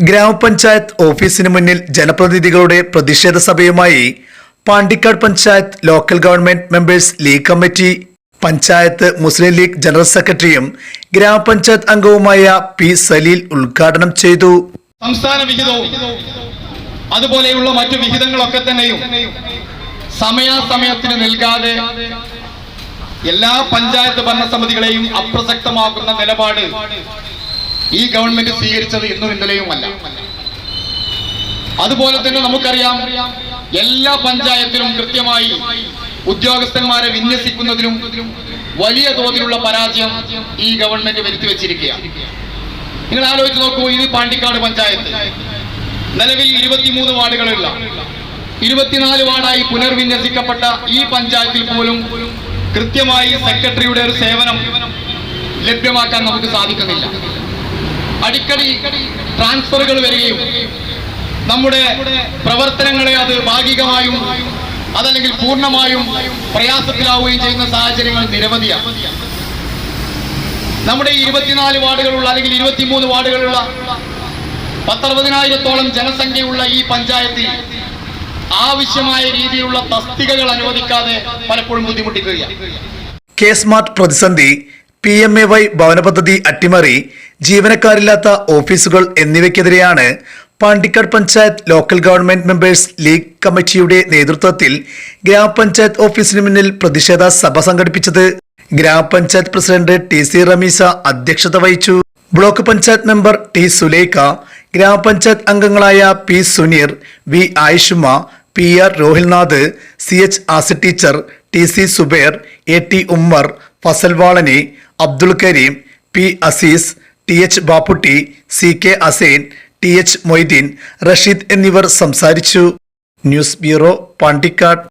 ഗ്രാമപഞ്ചായത്ത് ഓഫീസിന് മുന്നിൽ ജനപ്രതിനിധികളുടെ പ്രതിഷേധ സഭയുമായി Pandikkad panchayat local government members league committee panchayat Muslim League general സെക്രട്ടറിയും ഗ്രാമപഞ്ചായത്ത് അംഗവുമായ പി സലീൽ ഉദ്ഘാടനം ചെയ്തു. സംസ്ഥാന വിഹിതവും അതുപോലെയുള്ള മറ്റു വിഹിതങ്ങളൊക്കെ തന്നെയും സമയാസമയത്തിന് നൽകാതെ എല്ലാ പഞ്ചായത്ത് ഭരണസമിതികളെയും അപ്രസക്തമാക്കുന്ന നിലപാട് ഈ ഗവൺമെന്റ് സ്വീകരിച്ചത് ഇന്നും ഇന്നലെയുമല്ല അതുപോലെ തന്നെ നമുക്കറിയാം എല്ലാ പഞ്ചായത്തിലും കൃത്യമായി ഉദ്യോഗസ്ഥന്മാരെ വിന്യസിക്കുന്നതിലും വലിയ തോതിലുള്ള പരാജയം ഈ ഗവൺമെന്റ് വരുത്തി വെച്ചിരിക്കുകയാണ് നിങ്ങൾ ആലോചിച്ച് നോക്കൂ ഇത് പാണ്ടിക്കാട് പഞ്ചായത്ത്. നിലവിൽ ഇരുപത്തിമൂന്ന് വാർഡുകളുള്ള ഇരുപത്തിനാല് വാർഡായി പുനർവിന്യസിക്കപ്പെട്ട ഈ പഞ്ചായത്തിൽ പോലും കൃത്യമായി സെക്രട്ടറിയുടെ ഒരു സേവനം ലഭ്യമാക്കാൻ നമുക്ക് സാധിക്കുന്നില്ല. അടിക്കടി ട്രാൻസ്ഫറുകൾ വരികയും നമ്മുടെ പ്രവർത്തനങ്ങളെ അത് ഭാഗികമായും അതല്ലെങ്കിൽ പൂർണമായും പ്രയാസത്തിലാവുകയും ചെയ്യുന്ന സാഹചര്യങ്ങൾ നിരവധിയാണ്. നമ്മുടെ ഇരുപത്തിനാല് വാർഡുകളുള്ള അല്ലെങ്കിൽ ഇരുപത്തിമൂന്ന് വാർഡുകളുള്ള പത്തറുപതിനായിരത്തോളം ജനസംഖ്യയുള്ള ഈ പഞ്ചായത്തിൽ ആവശ്യമായ രീതിയിലുള്ള തസ്തികകൾ അനുവദിക്കാതെ പലപ്പോഴും ബുദ്ധിമുട്ടിക്കുകയാണ്. കെ സ്മാർട്ട് പ്രതിസന്ധി പി എം എ വൈ ഭവന പദ്ധതി അട്ടിമറി ജീവനക്കാരില്ലാത്ത ഓഫീസുകൾ എന്നിവയ്ക്കെതിരെയാണ് Pandikkad panchayat local government members league കമ്മിറ്റിയുടെ നേതൃത്വത്തിൽ ഗ്രാമപഞ്ചായത്ത് ഓഫീസിന് മുന്നിൽ പ്രതിഷേധ സഭ സംഘടിപ്പിച്ചത്. ഗ്രാമപഞ്ചായത്ത് പ്രസിഡന്റ് ടി സി റമീസ അധ്യക്ഷത വഹിച്ചു. Block panchayat member T Sulekha ഗ്രാമപഞ്ചായത്ത് അംഗങ്ങളായ P Suneer V Ayishuma P R Rohilnath C H Asi teacher T C Zubair A T Ummer Fazal Valani Abdul Kareem P Azeez T H Bapputty C K Asain T H Moideen Rasheed എന്നിവർ സംസാരിച്ചു. News bureau Pandikkad.